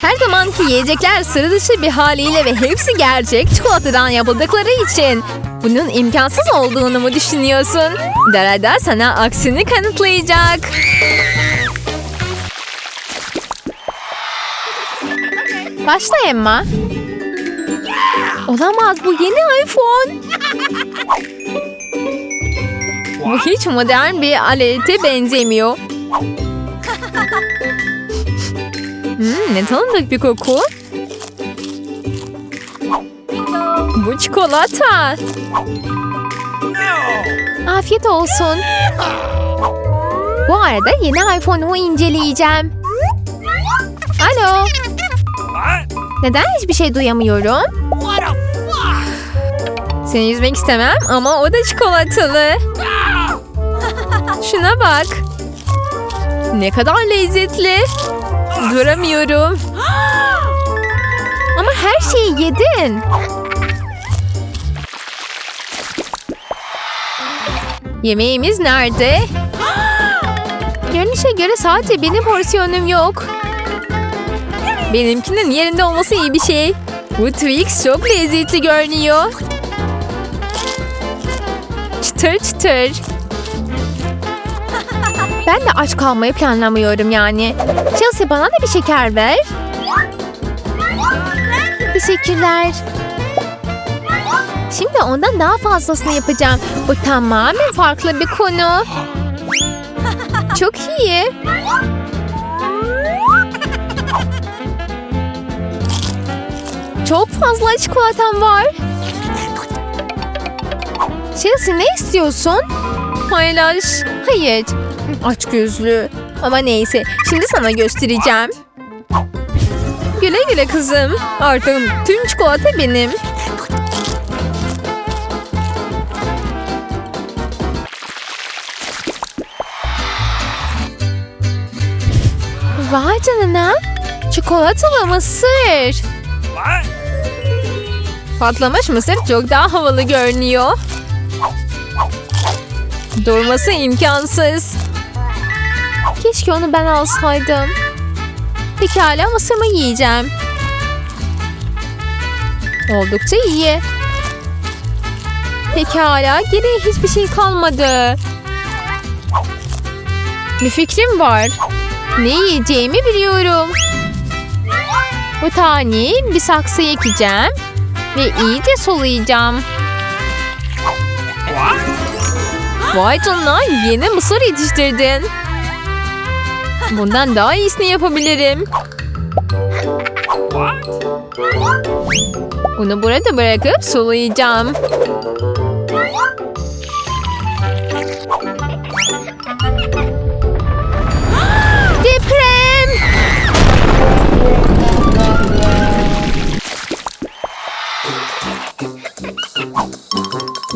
Her zamanki yiyecekler sıra dışı bir haliyle ve hepsi gerçek çikolatadan yapıldıkları için. Bunun imkansız olduğunu mu düşünüyorsun? Darada sana aksini kanıtlayacak. Başla Emma. Olamaz bu yeni iPhone. Bu hiç modern bir alete benzemiyor. Hmm, ne tanıdık bir koku. Bu çikolata. Afiyet olsun. Bu arada yeni iPhone'umu inceleyeceğim. Alo. Neden hiçbir şey duyamıyorum? Seni üzmek istemem ama o da çikolatalı. Şuna bak. Ne kadar lezzetli. Duramıyorum. Ama her şeyi yedin. Yemeğimiz nerede? Görünüşe göre sadece benim porsiyonum yok. Benimkinin yerinde olması iyi bir şey. Bu Twix çok lezzetli görünüyor. Çıtır çıtır. Ben de aç kalmayı planlamıyorum yani. Chelsea bana da bir şeker ver. Teşekkürler. Şimdi ondan daha fazlasını yapacağım. Bu tamamen farklı bir konu. Çok iyi. Çok fazla çikolatam var. Chelsea ne istiyorsun? Paylaş. Hayır. Aç gözlü. Ama neyse. Şimdi sana göstereceğim. Güle güle kızım. Artık tüm çikolata benim. Vay canına. Çikolatalı mısır. Patlamış mısır çok daha havalı görünüyor. Durması imkansız. Keşke onu ben alsaydım. Pekala mısırımı yiyeceğim. Oldukça iyi. Pekala geriye hiçbir şey kalmadı. Bir fikrim var. Ne yiyeceğimi biliyorum. Bu taneyi bir saksıya ekeceğim. Ve iyice sulayacağım. Vay canına yeni mısır yetiştirdin. Bundan daha iyisini yapabilirim. Bunu burada bırakıp sulayacağım.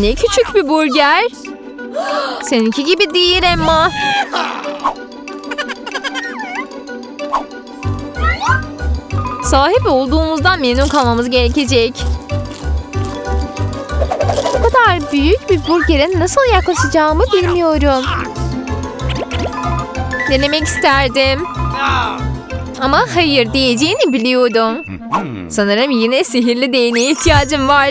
Ne küçük bir burger. Seninki gibi değil Emma. Sahip olduğumuzdan memnun kalmamız gerekecek. Bu kadar büyük bir burgere nasıl yaklaşacağımı bilmiyorum. Denemek isterdim. Ama hayır diyeceğini biliyordum. Sanırım yine sihirli değneğe ihtiyacım var.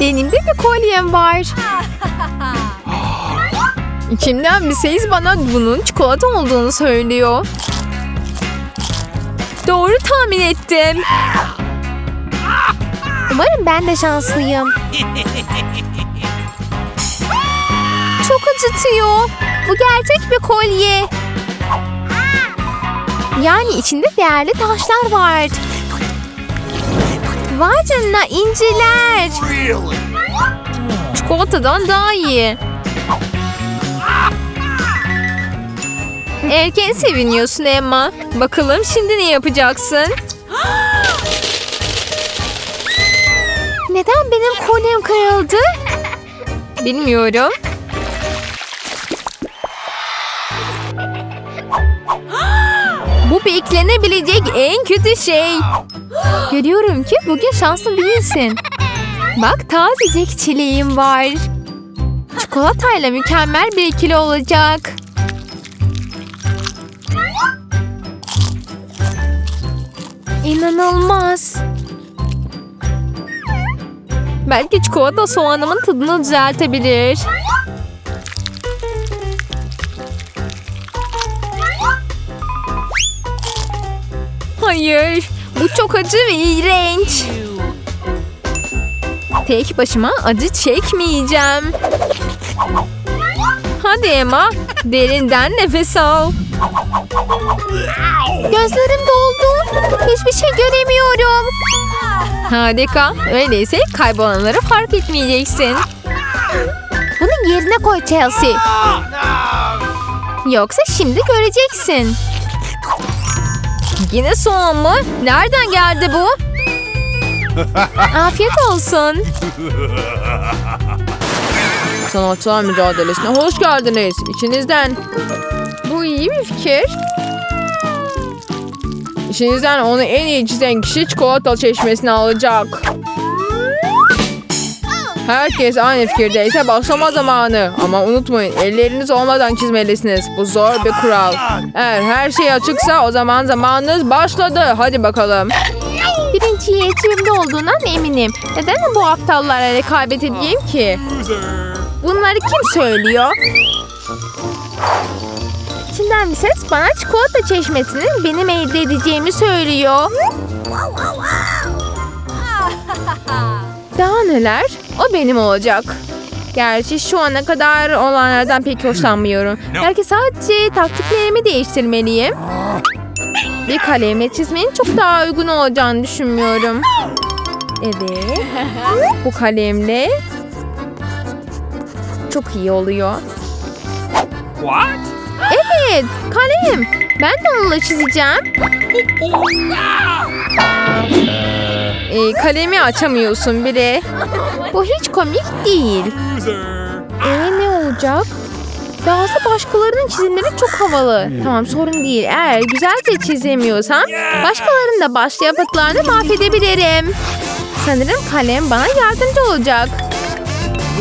Benim de bir kolyem var. İçimden bir ses bana bunun çikolata olduğunu söylüyor. Doğru tahmin ettim. Umarım ben de şanslıyım. Çok acıtıyor. Bu gerçek bir kolye. Yani içinde değerli taşlar var. Vay canına inciler. Really? Çikolatadan daha iyi. Erken seviniyorsun Emma. Bakalım şimdi ne yapacaksın? Neden benim kolyem kırıldı? Bilmiyorum. Bu beklenebilecek en kötü şey. Görüyorum ki bugün şanslı değilsin. Bak tazecik çileğim var. Çikolatayla mükemmel bir ikili olacak. İnanılmaz. Belki çikolata soğanımın tadını düzeltebilir. Hayır, bu çok acı ve iğrenç. Tek başıma acı çekmeyeceğim. Hadi Emma, derinden nefes al. Gözlerim doldu. Hiçbir şey göremiyorum. Harika. Öyleyse kaybolanları fark etmeyeceksin. Bunu yerine koy Chelsea. Yoksa şimdi göreceksin. Yine soğan mı? Nereden geldi bu? Afiyet olsun. Sanatçılar mücadelesine hoş geldiniz. İçinizden. Bu iyi bir fikir. İçinizden onu en iyi çizen kişi çikolata çeşmesini alacak. Herkes aynı fikirdeyse başlama zamanı. Ama unutmayın elleriniz olmadan çizmelisiniz. Bu zor bir kural. Eğer her şey açıksa o zaman zamanınız başladı. Hadi bakalım. Birinciye cimri olduğundan eminim. Neden bu aptallara rekabet edeyim ki? Bunları kim söylüyor? İçinden bir ses bana çikolata çeşmesinin benim elde edeceğimi söylüyor. Daha neler? O benim olacak. Gerçi şu ana kadar olanlardan pek hoşlanmıyorum. Belki sadece taktiklerimi değiştirmeliyim. Bir kalemle çizmenin çok daha uygun olacağını düşünmüyorum. Evet. Bu kalemle çok iyi oluyor. What? Evet, kalem. Ben de onunla çizeceğim. Ee, kalemi açamıyorsun bile. Bu hiç komik değil. Ee ne olacak? Bazı başkalarının çizimleri çok havalı. Tamam sorun değil. Eğer güzelce çizemiyorsam başkalarının da başka yapıtlarını mahvedebilirim. Sanırım kalem bana yardımcı olacak.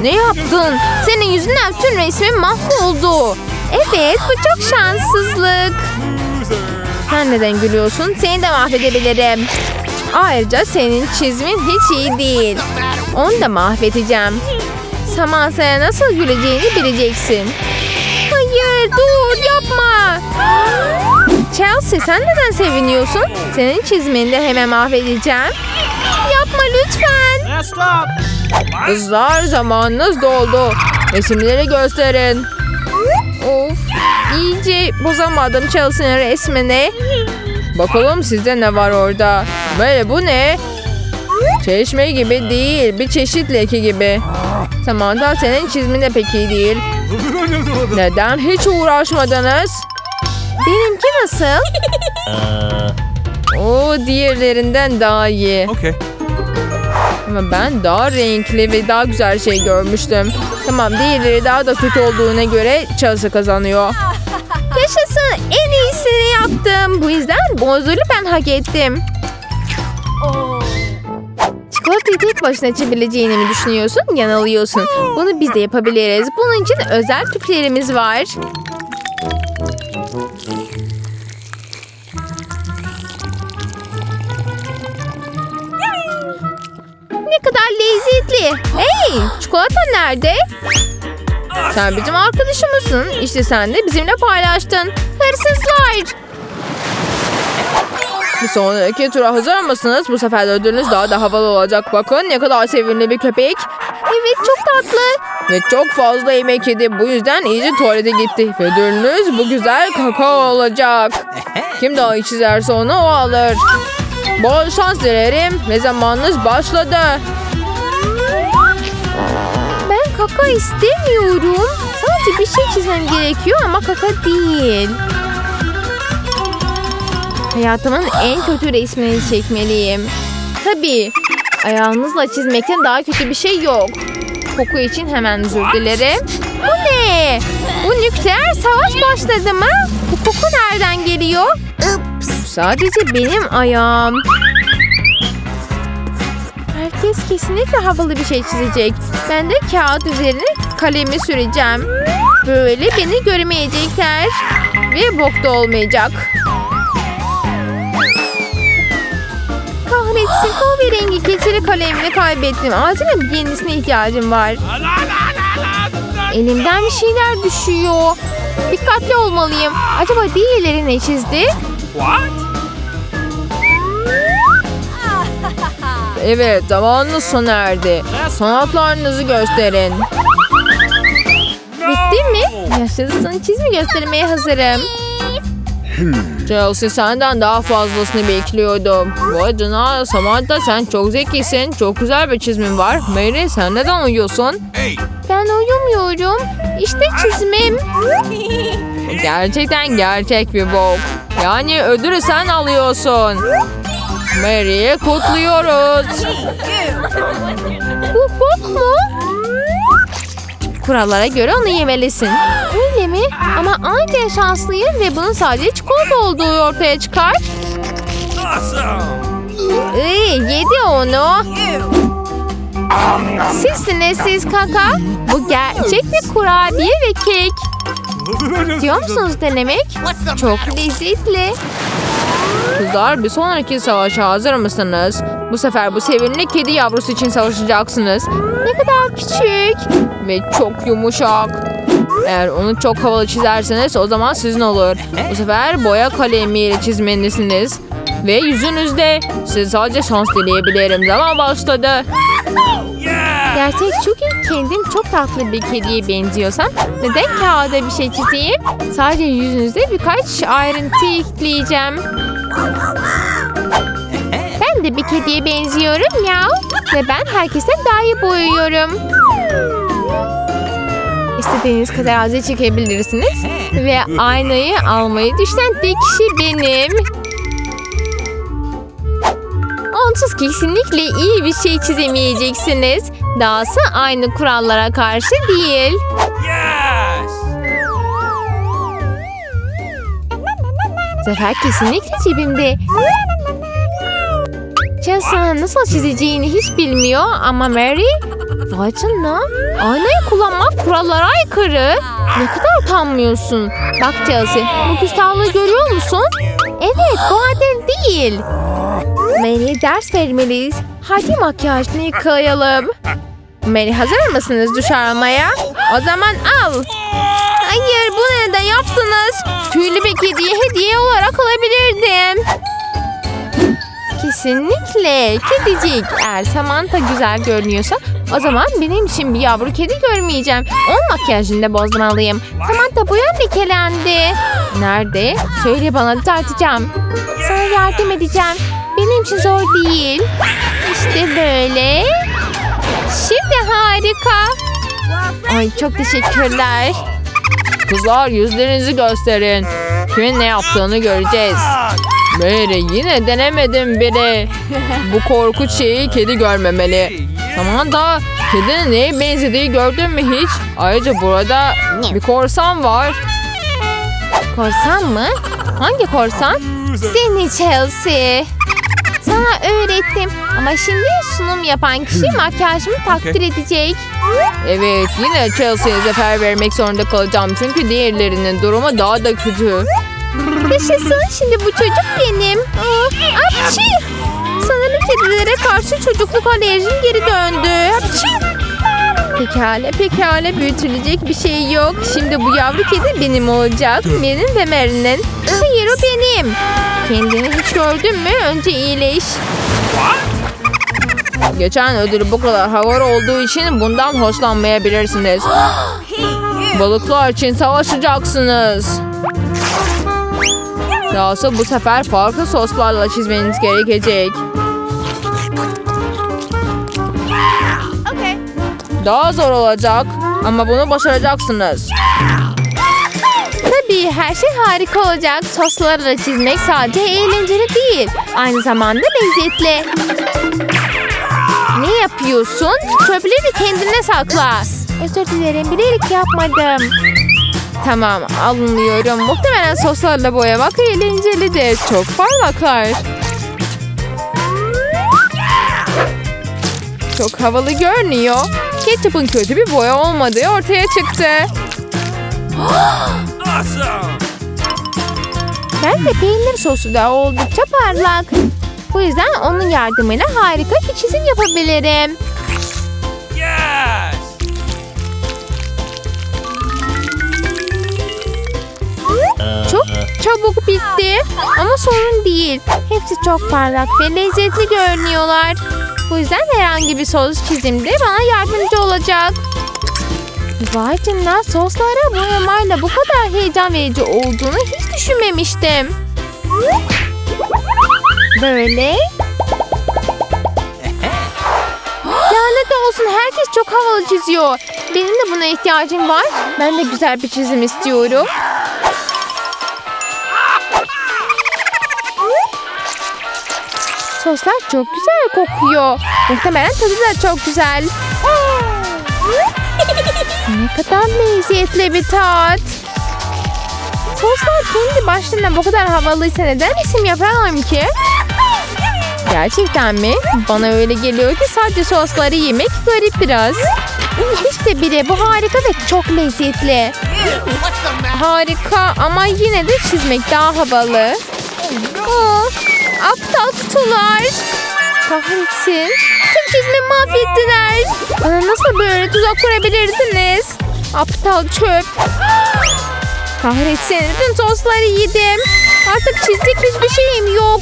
Ne yaptın? Senin yüzünden tüm resmim mahvoldu. Evet bu çok şanssızlık. Sen neden gülüyorsun? Seni de mahvedebilirim. Ayrıca senin çizmin hiç iyi değil. Onu da mahvedeceğim. Samansa'ya nasıl güleceğini bileceksin. Hayır dur yapma. Chelsea sen neden seviniyorsun? Senin çizmeni de hemen mahvedeceğim. Yapma lütfen. Kızlar zamanınız doldu. Resimleri gösterin. Of iyice bozamadım Chelsea'nin resmini. Bakalım sizde ne var orada. Böyle bu ne? Çeşme gibi değil. Bir çeşit leke gibi. Samantha senin çizmin de pek iyi değil. Neden hiç uğraşmadınız? Benimki nasıl? O diğerlerinden daha iyi. Okay. Ama ben daha renkli ve daha güzel şey görmüştüm. Tamam diğerleri daha da kötü olduğuna göre Chelsea kazanıyor. Yaşasın en iyisini yaptım. Bu yüzden bozulu ben hak ettim. Çikolatayı tek başına içebileceğini mi düşünüyorsun? Yanılıyorsun. Bunu biz de yapabiliriz. Bunun için özel tüplerimiz var. Ne kadar lezzetli. Hey, çikolata nerede? Sen bizim arkadaşımızsın. İşte sen de bizimle paylaştın. Hırsızlar. Bir sonraki tura hazır mısınız? Bu sefer de ödülünüz daha da havalı olacak. Bakın ne kadar sevimli bir köpek. Evet çok tatlı. Ve çok fazla yemek yedi. Bu yüzden iyice tuvalete gitti. Ve ödülünüz bu güzel kakao olacak. Kim daha çizerse onu o alır. Bol şans dilerim ve zamanınız başladı. Kaka istemiyorum. Sadece bir şey çizmem gerekiyor ama kaka değil. Hayatımın en kötü resmini çekmeliyim. Tabii. Ayağınızla çizmekten daha kötü bir şey yok. Koku için hemen özür dilerim. Bu ne? Bu nükleer savaş başladı mı? Bu koku nereden geliyor? Sadece benim ayağım. Herkes kesinlikle havalı bir şey çizecek. Ben de kağıt üzerine kalemi süreceğim. Böyle beni göremeyecekler. Ve bok da olmayacak. Kahretsin kahverengi keçeli kalemini kaybettim. Acilen yenisine ihtiyacım var. Elimden bir şeyler düşüyor. Dikkatli olmalıyım. Acaba diğerleri ne çizdi? What? Evet zamanınız sona erdi. Sanatlarınızı gösterin. Bitti mi? Yaşasın çizimi göstermeye hazırım. Chelsea senden daha fazlasını bekliyordum. Vay canına Samantha sen çok zekisin. Çok güzel bir çizmin var. Mary sen neden uyuyorsun? Ben uyumuyorum. İşte çizimim. Gerçekten gerçek bir bok. Yani ödülü sen alıyorsun. Mary'i kutluyoruz. Bu bok mu? Kurallara göre onu yemelisin. Öyle mi? Ama aynı şanslıyım ve bunun sadece çikolata olduğu ortaya çıkar. Awesome. Iy, yedi onu. Sizsiniz siz kaka. Bu gerçek bir kurabiye ve kek. Diyor musunuz denemek? Çok lezzetli. Kızlar bir sonraki savaşa hazır mısınız? Bu sefer bu sevimli kedi yavrusu için savaşacaksınız. Ne kadar küçük ve çok yumuşak. Eğer onu çok havalı çizerseniz o zaman sizin olur. Bu sefer boya kalemiyle çizmelisiniz. Ve yüzünüzde. Size sadece şans dileyebilirim. Zaman başladı. Gerçek ki kendim çok tatlı bir kediye benziyorsam neden kağıda bir şey çizeyim? Sadece yüzünüzde birkaç ayrıntı ekleyeceğim. Ben de bir kediye benziyorum ya. Ve ben herkesten daha iyi boyuyorum. İstediğiniz kadar ağzı çekebilirsiniz. Ve aynayı almayı düşünen tek kişi benim. Onsuz kesinlikle iyi bir şey çizemeyeceksiniz. Dahası aynı kurallara karşı değil. Zafer kesinlikle cebimde. Chelsea nasıl çizeceğini hiç bilmiyor ama Mary... Vay canına. Aynayı kullanmak kurallara aykırı. Ne kadar utanmıyorsun. Bak Chelsea bu küstahlığı görüyor musun? Evet bu adil değil. Mary'e ders vermeliyiz. Hadi makyajını yıkayalım. Mary hazır mısınız duş almaya? O zaman al. Hayır bunu neden yaptınız? Tüylü bir kediye hediye olarak alabilirdim. Kesinlikle. Kedicik. Eğer Samantha güzel görünüyorsa o zaman benim için bir yavru kedi görmeyeceğim. Onun makyajını da bozmalıyım. Samantha boyan lekelendi. Nerede? Söyle bana tartacağım. Sana yardım edeceğim. Benim için zor değil. İşte böyle. Şimdi harika. Ay çok teşekkürler. Kızlar yüzlerinizi gösterin. Kimin ne yaptığını göreceğiz. Mary yine denemedim biri. Bu korkunç şeyi kedi görmemeli. Tamam da kedinin neye benzediği gördün mü hiç? Ayrıca burada bir korsan var. Korsan mı? Hangi korsan? Seni Chelsea. Sana öğrettim ama şimdi sunum yapan kişi makyajımı takdir edecek. Evet yine Chelsea'ye zafer vermek zorunda kalacağım çünkü diğerlerinin durumu daha da kötü. Yaşasın şimdi bu çocuk benim. Apçı. Sanırım kedilere karşı çocukluk alerjim geri döndü. Apçı. Pekala pekala büyütülecek bir şey yok. Şimdi bu yavru kedi benim olacak. Benim ve Mary'nin. Hayır o benim. Kendini hiç gördün mü? Önce iyileş. Geçen ödül bu kadar havalı olduğu için bundan hoşlanmayabilirsiniz. Balıklar için savaşacaksınız. Dahası bu sefer farklı soslarla çizmeniz gerekecek. Daha zor olacak ama bunu başaracaksınız. Tabii her şey harika olacak. Soslarla çizmek sadece eğlenceli değil. Aynı zamanda lezzetli. Ne yapıyorsun? Çöpleri kendine sakla. Özür dilerim bilerek yapmadım. Tamam alınıyorum. Muhtemelen soslarla boyamak eğlencelidir. Çok parlaklar. Çok havalı görünüyor. Ketçup'un kötü bir boya olmadığı ortaya çıktı. Awesome! Ben de peynir sosu da oldukça parlak. Bu yüzden onun yardımıyla harika bir çizim yapabilirim. Yes! Çok çabuk bitti ama sorun değil. Hepsi çok parlak ve lezzetli görünüyorlar. Bu yüzden herhangi bir sos çizimde bana yardımcı olacak. Vay soslara boyamayla bu kadar heyecan verici olduğunu hiç düşünmemiştim. Böyle. Lanet olsun herkes çok havalı çiziyor. Benim de buna ihtiyacım var. Ben de güzel bir çizim istiyorum. Soslar çok güzel kokuyor. Muhtemelen tadı da çok güzel. ne kadar lezzetli bir tat. Soslar kendi başlarına bu kadar havalıysa neden isim yapamam ki? Gerçekten mi? Bana öyle geliyor ki sadece sosları yemek garip biraz. İşte bile bu harika ve çok lezzetli. Harika ama yine de çizmek daha havalı. Aa, aptal kutular. Kahretsin. Tüm çizimi mahvettiler. Bana nasıl böyle tuzak kurabilirsiniz? Aptal çöp. Kahretsin. Bütün sosları yedim. Artık çizecek hiçbir şeyim yok.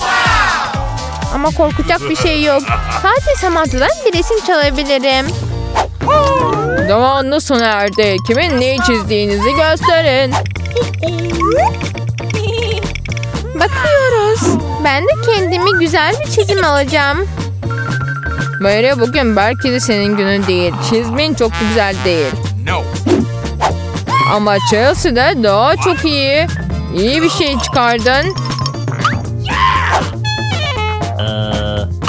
Ama korkacak bir şey yok. Sadece Samantha'dan bir resim çalabilirim. Zaman nasıl nerede? Kimin neyi çizdiğinizi gösterin. Bakıyoruz. Ben de kendimi güzel bir çizim alacağım. Mary bugün belki de senin günün değil. Çizmin çok güzel değil. No! Ama Chelsea'de daha çok iyi. İyi bir şey çıkardın.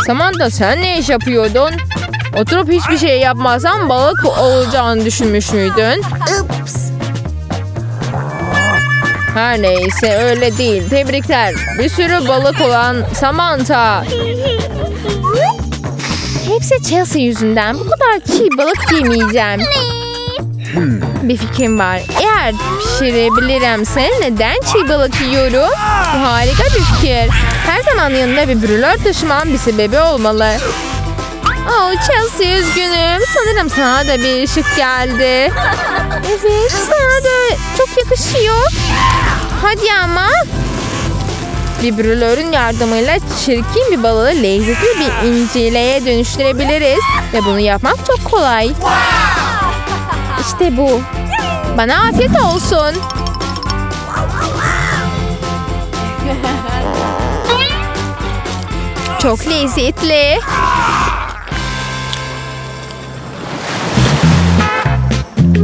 Samantha sen ne iş yapıyordun? Oturup hiçbir şey yapmazsan balık olacağını düşünmüş müydün? Her neyse öyle değil. Tebrikler. Bir sürü balık olan Samantha. Hepsi Chelsea yüzünden. Bu kadar çiğ balık yemeyeceğim. Bir fikrim var. Eğer pişirebilirimse neden çiğ balık yiyorum? Bu harika bir fikir. Her zaman yanında bir brülör taşımam bir sebebi olmalı. Oh Chelsea üzgünüm. Sanırım sana da bir ışık geldi. Evet sana da çok yakışıyor. Hadi ama. Bir brülörün yardımıyla çirkin bir balığı lezzetli bir incileye dönüştürebiliriz. Ve bunu yapmak çok kolay. İşte bu. Bana afiyet olsun. Çok lezzetli.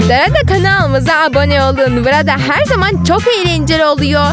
Burada kanalımıza abone olun. Burada her zaman çok eğlenceli oluyor.